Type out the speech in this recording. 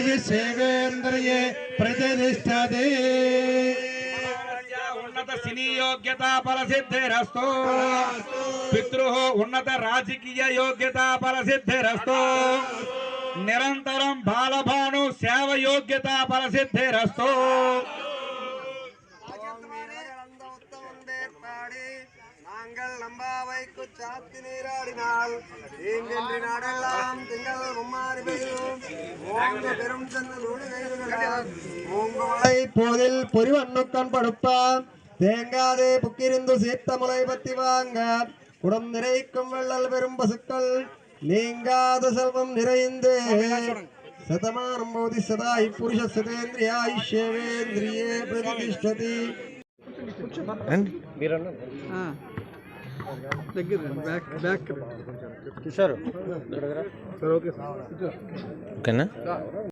ఆయుషేవేంద్రియే ప్రతిష్టతి ఉన్నత సినీ యోగ్యత ఫలసిద్ధిరస్తు పితృ ఉన్నత రాజకీయ యోగ్యత ఫలసిద్ధిరస్తు నిరంతరం బాలభాను సేవ యోగ్యత ఫలసిద్ధిరస్తు நாங்கள் நம்பாவைக்கு சாத்தி நீராடினால் தீங்கென்று நாடெல்லாம் திங்கள் மும்மாறி பெய்யும் போதில் பொறிவண்ணு கண் படுப்பா தேங்காதே புக்கிருந்து சீத்தமலை பத்தி வாங்க. குடம் நிறைக்கும் வெள்ளல் பெரும் பசுக்கள். நீங்காத செல்வம் நிறைந்து. சதமானம் போதி சதா இப்புருஷ சதேந்திரியாயிஷேவேந்திரியே பிரதிஷ்டதி. மீரண்ணன் హి పురుష సతేంద్రియాయుష్యేంద్రియే ప్రతిష్టతి ఓకేనా?